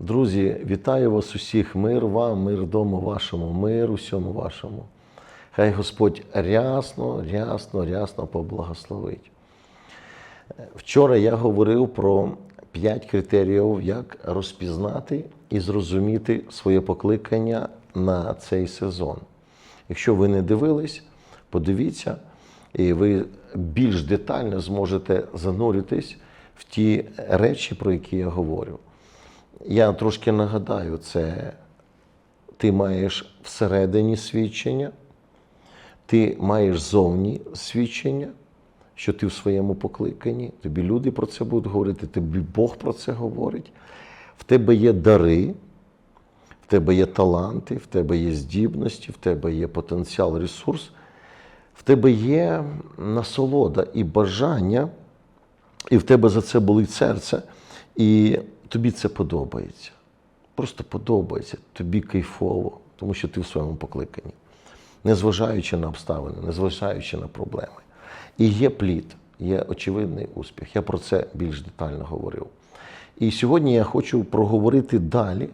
Друзі, вітаю вас усіх, мир вам, мир дому вашому, мир усьому вашому. Хай Господь рясно, рясно, рясно поблагословить. Вчора я говорив про п'ять критеріїв, як розпізнати і зрозуміти своє покликання на цей сезон. Якщо ви не дивились, подивіться, і ви більш детально зможете зануритись в ті речі, про які я говорю. Я трошки нагадаю, це ти маєш всередині свідчення, ти маєш зовні свідчення, що ти в своєму покликанні, тобі люди про це будуть говорити, тобі Бог про це говорить. В тебе є дари, в тебе є таланти, в тебе є здібності, в тебе є потенціал, ресурс, в тебе є насолода і бажання, і в тебе за це болить серце, і тобі це подобається. Просто подобається, тобі кайфово, тому що ти в своєму покликанні, незважаючи на обставини, незважаючи на проблеми. І є плід, є очевидний успіх. Я про це більш детально говорив. І сьогодні я хочу проговорити далі,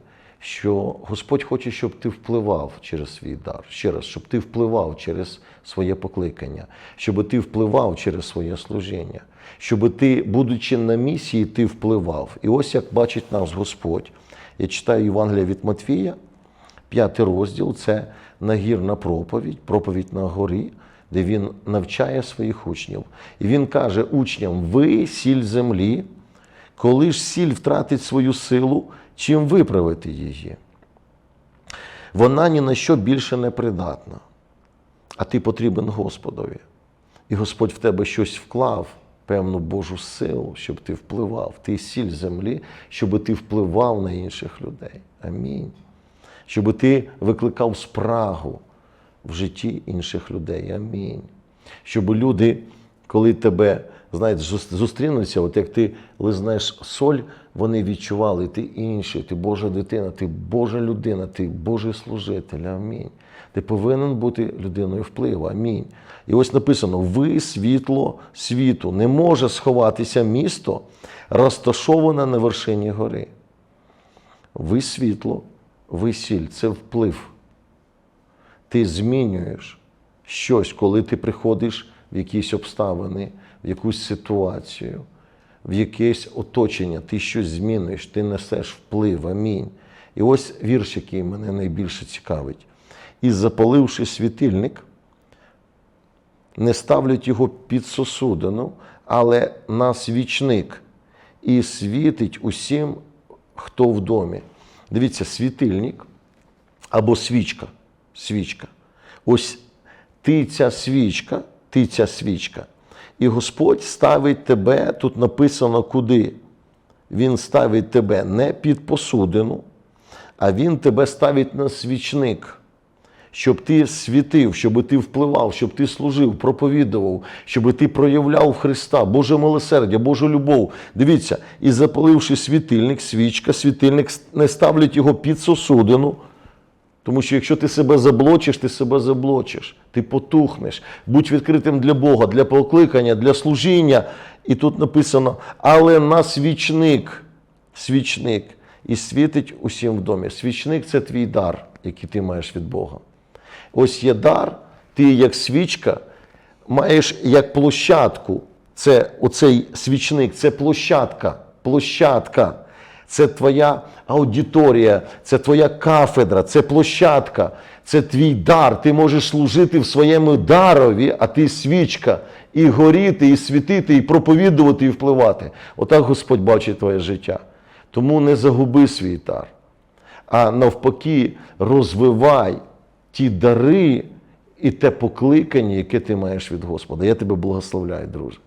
що Господь хоче, щоб ти впливав через свій дар. Ще раз, щоб ти впливав через своє покликання, щоб ти впливав через своє служіння, щоб ти, будучи на місії, ти впливав. І ось як бачить нас Господь. Я читаю Євангелія від Матвія, п'ятий розділ це нагірна проповідь, проповідь на горі, де він навчає своїх учнів. І він каже учням: ви сіль землі, коли ж сіль втратить свою силу, чим виправити її? Вона ні на що більше не придатна, а ти потрібен Господові. І Господь в тебе щось вклав, певну Божу силу, щоб ти впливав. Ти сіль землі, щоб ти впливав на інших людей. Амінь. Щоб ти викликав спрагу в житті інших людей. Амінь. Щоб люди, коли тебе знаєте, зустрінуться, от як ти лизнаєш соль, вони відчували, ти інший, ти Божа дитина, ти Божа людина, ти Божий служитель. Амінь. Ти повинен бути людиною впливу. Амінь. І ось написано: ви світло світу. Не може сховатися місто, розташоване на вершині гори. Ви світло, ви сіль це вплив. Ти змінюєш щось, коли ти приходиш в якісь обставини, в якусь ситуацію, в якесь оточення, ти щось змінюєш, ти несеш вплив. Амінь. І ось вірш, який мене найбільше цікавить. І запаливши світильник, не ставлять його під сосудину, але на свічник і світить усім, хто в домі. Дивіться, світильник або свічка. Свічка. Ось ти ця свічка, ти ця свічка. І Господь ставить тебе, тут написано куди. Він ставить тебе не під посудину, а Він тебе ставить на свічник, щоб ти світив, щоб ти впливав, щоб ти служив, проповідував, щоб ти проявляв Христа, Боже милосердя, Божу любов. Дивіться, і запаливши світильник, свічка, світильник не ставлять його під сосудину. Тому що якщо ти себе заблочиш, ти себе заблочиш, ти потухнеш. Будь відкритим для Бога, для покликання, для служіння. І тут написано, але на свічник, свічник, і світить усім в домі. Свічник це твій дар, який ти маєш від Бога. Ось є дар, ти як свічка маєш як площадку. Це оцей свічник, це площадка, площадка. Це твоя аудиторія, це твоя кафедра, це площадка, це твій дар. Ти можеш служити в своєму дарові, а ти свічка, і горіти, і світити, і проповідувати, і впливати. Отак Господь бачить твоє життя. Тому не загуби свій дар, а навпаки, розвивай ті дари і те покликання, яке ти маєш від Господа. Я тебе благословляю, друже.